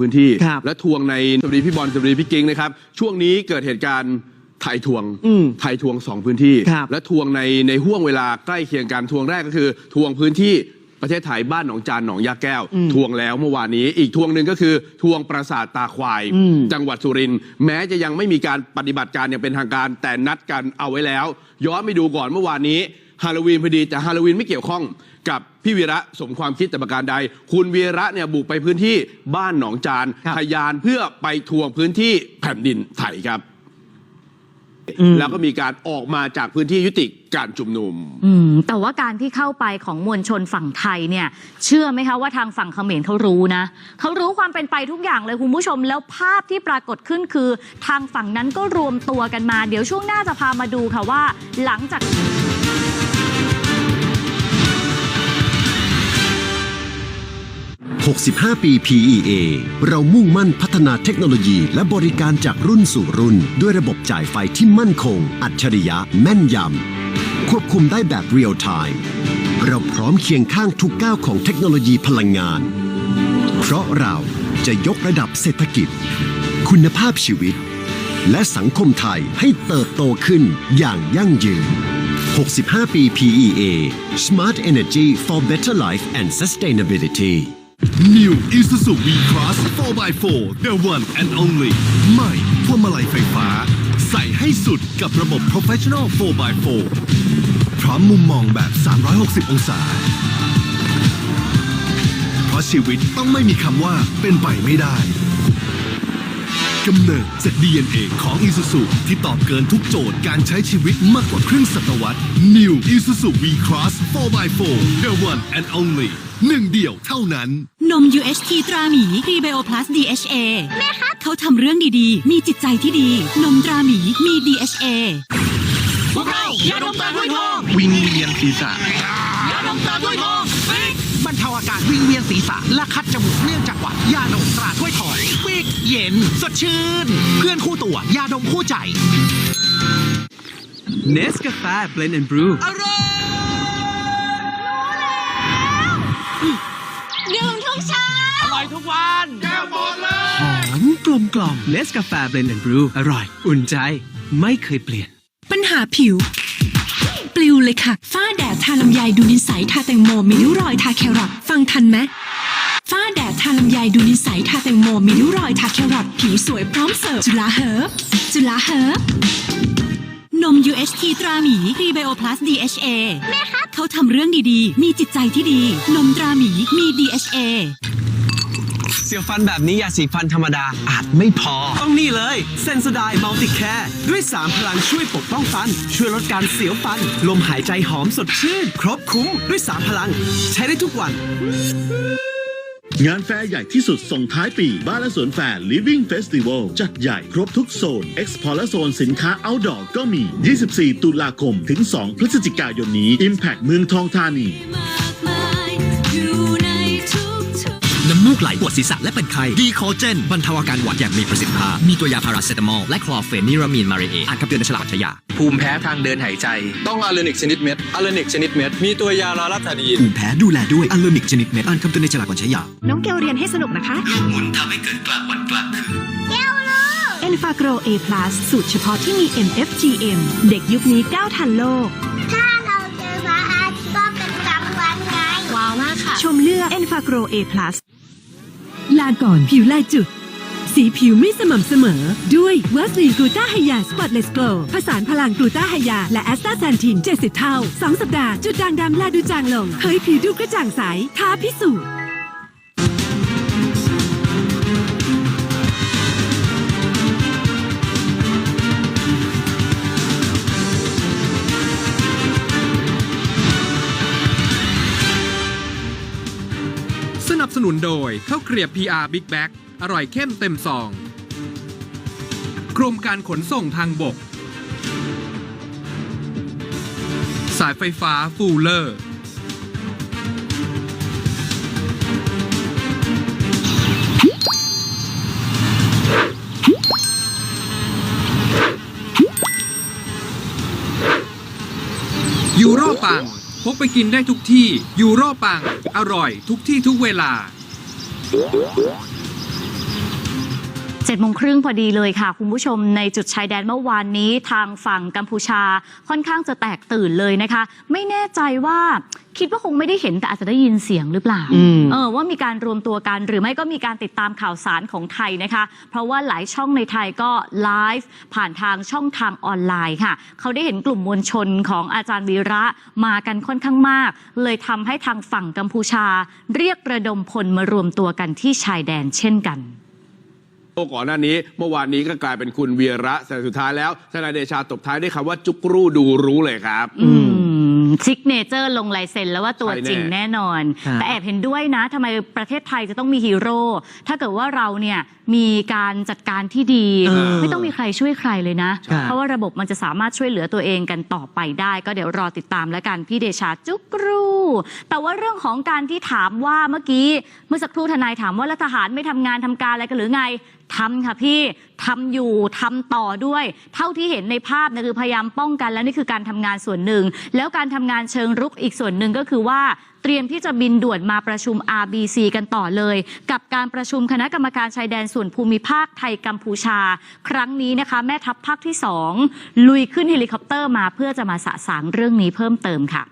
พื้นที่ ครับและทวงในสวัสดีพี่บอลสวัสดีพี่กิ้งนะครับช่วงนี้เกิดเหตุการณ์ไทยทวงอืมไทยทวงสองพื้นที่ ครับและทวงในในห่วงเวลาใกล้เคียงกันทวงแรกก็คือ ทวงพื้นที่ประเทศไทยบ้านหนองจานหนองยาแก้วอืมทวงแล้วเมื่อวานนี้ อีกทวงหนึ่งก็คือทวงปราสาทตาควาย อืม จังหวัดสุรินทร์แม้จะยังไม่มีการปฏิบัติการอย่างเป็นทางการ แต่นัดกันเอาไว้แล้ว ย้อนไปดูก่อนเมื่อวานนี้ ฮาโลวีนพอดีแต่ฮาโลวีนไม่เกี่ยวข้องกับพี่วีระสมความคิดแต่ประการใด คุณวีระเนี่ยบุกไปพื้นที่บ้านหนองจานครับทะยานเพื่อไปทวงพื้นที่แผ่นดินไทยครับอืมแล้วก็มีการออกมาจากพื้นที่ยุติการชุมนุมอืมแต่ว่าการที่เข้าไปของมวลชนฝั่งไทยเนี่ย เชื่อไหมคะว่าทางฝั่งเขมรเขารู้นะเขารู้ความเป็นไปทุกอย่างเลยคุณผู้ชม แล้วภาพที่ปรากฏขึ้นคือ ทางฝั่งนั้นก็รวมตัวกันมา เดี๋ยวช่วงหน้าจะพามาดูค่ะว่า หลังจาก 65 ปี PEA เรามุ่งมั่นพัฒนาเทคโนโลยี และบริการจากรุ่นสู่รุ่น ด้วยระบบจ่ายไฟที่มั่นคง อัจฉริยะ แม่นยำ ควบคุมได้แบบเรียลไทม์เราพร้อมเคียงข้างทุกก้าวของเทคโนโลยีพลังงาน เพราะเราจะยกระดับเศรษฐกิจ คุณภาพชีวิต และสังคมไทยให้เติบโตขึ้นอย่างยั่งยืน 65 ปี PEA Smart Energy for Better Life and Sustainability New Isuzu V-Cross 4x4 The one and only ใหม่พวงมาลัยไฟฟ้า ใส่ให้สุดกับระบบ Professional 4x4 พร้อมมุมมองแบบ 360 องศา เพราะชีวิตต้องไม่มีคำว่าเป็นไปไม่ได้ กำเนิดจาก DNA ของ Isuzu ที่ตอบเกินทุกโจทย์การใช้ชีวิตมากกว่าครึ่งศตวรรษ New Isuzu V-Cross 4x4 The one and only หนึ่งเดียวเท่านั้น นม UHT ตราหมีพรีไบโอพลัส DHA แม่ครับเขาทำเรื่องดีๆ มีจิตใจที่ดี นมตราหมีมี DHA พวกเรายาดมตาด้วยทองวิงเวียนศีรษะยาดมตาด้วยทองฟิกบรรเทา อาการวิงเวียนศีรษะ และคัดจมูกเนื่องจากหวัดยาดมตราถ้วยถอยฟิกเย็น สดชื่น เพื่อนคู่ตัวยาดมคู่ใจเนสกาแฟเบลนด์แอนด์บรูดื่มทุกเช้าหอมกลมกล่อมเนสกาแฟเบลนด์แอนด์บรูอร่อย อุ่นใจ ไม่เคยเปลี่ยน ปัญหาผิวปลิว เลยค่ะ ฝ้าแดดทาลำไยดูนิสัยทาแตงโมมีริ้วรอยทาแครอทฟังทันไหมฝ้าแดดทาลำไยดูนิสัยทาแตงโมมีริ้วรอยทาแครอทผิวสวยพร้อมเสิร์ฟจุฬาเฮิร์บจุฬาเฮิร์บนม UHT ตราหมีพรีไบโอพลัส DHA แม่ครับเขาทำเรื่องดีๆ มีจิตใจที่ดี นมตราหมีมี DHA เสียวฟันแบบนี้ยาสีฟันธรรมดาอาจไม่พอ ต้องนี่เลยเซน o ไดมัลติแคร์ด้วย 3 พลังช่วยปกป้องฟัน ช่วยลดการเสียวฟัน ลมหายใจหอมสดชื่น ครบคุ้มด้วย 3 พลัง ใช้ได้ทุกวันงานแฟร์ใหญ่ที่สุดส่งท้ายปี บ้านและสวนแฟร์ Living Festival จัดใหญ่ครบทุกโซน Expo และโซนสินค้า Outdoor ก็มี 24 ตุลาคมถึง 2 พฤศจิกายนนี้ Impact เมืองทองธานี น้ำมูกไหลปวดศีรษะและเป็นไข้ดีคอเจนบรรเทาอาการหวัดอย่างมีประสิทธิภาพ มีตัวยาพาราเซตามอลและคลอร์เฟนิรามีนมาเรเออ่านคำเตือนในฉลากใช้ยาภูมิแพ้ทางเดินหายใจ ต้องอาเลนิกชนิดเม็ดอาเลนิกชนิดเม็ดมีตัวยาลาลาตาดีนภูมิแพ้ดูแลด้วยอัลเลอร์มิกชนิดเม็ดอ่านคำเตือนในฉลากก่อนใช้ยาน้องเกลเรียนให้สนุกนะคะหมุนทำให้เกิดกลางวันกลางคืนเอ็นฟาโกร A+ สูตรเฉพาะที่มี MFGM เด็กยุคนี้ก้าวทันโลกถ้าเราเจอพระอาทิตย์ก็เป็นกลางวันไงว้าวมากค่ะชมเลือกเอ็นฟาโกร A+ ลาก่อนผิวลายจุด สีผิวไม่สม่ำเสมอ ด้วยวัสลีนกลูตาไฮยาสปอตเลสโกลผสานพลังกลูตาไฮยา และแอสตาแซนทิน 70 เท่า 2 สัปดาห์ จุดด่างดำลาดูจางลงเผยผิวดูกระจ่างใสท้าพิสูจน์ บสนุนโดยข้าวเกรียบ PR Big Bag อร่อยเข้มเต็มซองกรมการขนส่งทางบก สายไฟฟ้าฟูลเลอร์ ยูโรปัง กไปกินได้ทุกที่ อยู่รอบปัง อร่อยทุกที่ทุกเวลา เจ็ดโมงครึ่งพอดีเลยค่ะ คุณผู้ชมในจุดชายแดนเมื่อวานนี้ทางฝั่งกัมพูชาค่อนข้างจะแตกตื่นเลยนะคะ ไม่แน่ใจว่าคิดว่าคงไม่ได้เห็นแต่อาจจะได้ยินเสียงหรือเปล่าอืมเออว่ามีการรวมตัวกันหรือไม่ก็มีการติดตามข่าวสารของไทยนะคะ เพราะว่าหลายช่องในไทยก็ไลฟ์ผ่านทางช่องทางออนไลน์ค่ะ เขาได้เห็นกลุ่มมวลชนของอาจารย์วีระมากันค่อนข้างมาก เลยทำให้ทางฝั่งกัมพูชา เรียกระดมพลมารวมตัวกันที่ชายแดนเช่นกัน ก่อนหน้านี้ เมื่อวานนี้ก็กลายเป็นคุณเวียระแต่สุดท้ายแล้วทนายเดชาตบท้ายด้วยคำว่าจุกรูดูรู้เลยครับ อืมซิกเนเจอร์ลงลายเซ็นแล้วว่าตัวใช่แน่จริงแน่นอนครับแต่แอบเห็นด้วยนะทำไมประเทศไทยจะต้องมีฮีโร่ ถ้าเกิดว่าเราเนี่ยมีการจัดการที่ดีเออไม่ต้องมีใครช่วยใครเลยนะครับเพราะว่าระบบมันจะสามารถช่วยเหลือตัวเองกันต่อไปได้ ก็เดี๋ยวรอติดตามแล้วกันพี่เดชาจุกรู แต่ว่าเรื่องของการที่ถามว่าเมื่อกี้เมื่อสักครู่ทนายถามว่าแล้วทหารไม่ทำงานทำการอะไรกันหรือไงทำค่ะพี่ทำอยู่ทำต่อด้วย เท่าที่เห็นในภาพเนะคือพยายามป้องกันและนี่คือการทำงานส่วนหนึ่ง แล้วการทำงานเชิงรุกอีกส่วนหนึ่งก็คือว่า เตรียมที่จะบินด่วนมาประชุม RBC กันต่อเลย กับการประชุมคณะกรรมการชายแดนส่วนภูมิภาคไทยกัมพูชา ครั้งนี้นะคะแม่ทัพภาคที่2ลุยขึ้นเฮลิคอปเตอร์มาเพื่อจะมาสะสางเรื่องนี้เพิ่มเติมค่ะ